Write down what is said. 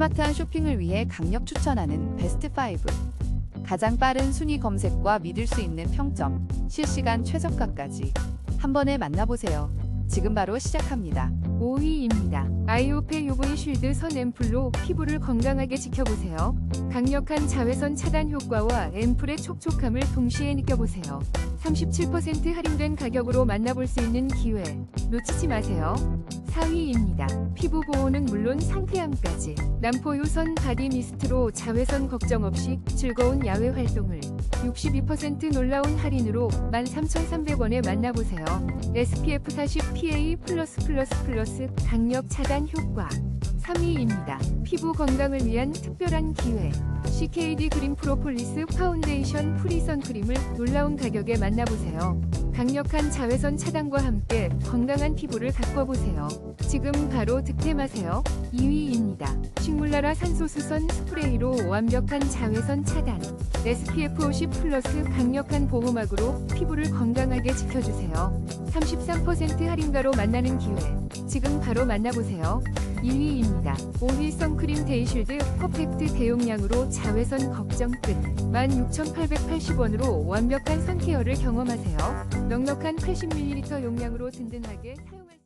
스마트한 쇼핑을 위해 강력 추천하는 베스트 5. 가장 빠른 순위 검색과 믿을 수 있는 평점, 실시간 최저가까지 한 번에 만나보세요. 지금 바로 시작합니다. 5위입니다. 아이오페 UV 쉴드 선 앰플로 피부를 건강하게 지켜보세요. 강력한 자외선 차단 효과와 앰플의 촉촉함을 동시에 느껴보세요. 37% 할인된 가격으로 만나볼 수 있는 기회 놓치지 마세요. 4위입니다. 피부 보호는 물론 상쾌함까지 남포유선 바디 미스트로 자외선 걱정 없이 즐거운 야외 활동을 62% 놀라운 할인으로 13,300원에 만나보세요. SPF 40 PA+++ 강력 차단 효과 3위입니다. 피부 건강을 위한 특별한 기회 CKD 그린 프로폴리스 파운데이션 프리 선크림을 놀라운 가격에 만나보세요. 강력한 자외선 차단과 함께 건강한 피부를 가꿔보세요. 지금 바로 득템하세요. 2위입니다. 식물나라 산소수선 스프레이로 완벽한 자외선 차단. SPF 50 플러스 강력한 보호막으로 피부를 건강하게 지켜주세요. 33% 할인가로 만나는 기회. 지금 바로 만나보세요. 1위입니다. 5위 선크림 데이쉴드 퍼펙트 대용량으로 자외선 걱정 끝. 16,880원으로 완벽한 선케어를 경험하세요. 넉넉한 80ml 용량으로 든든하게 사용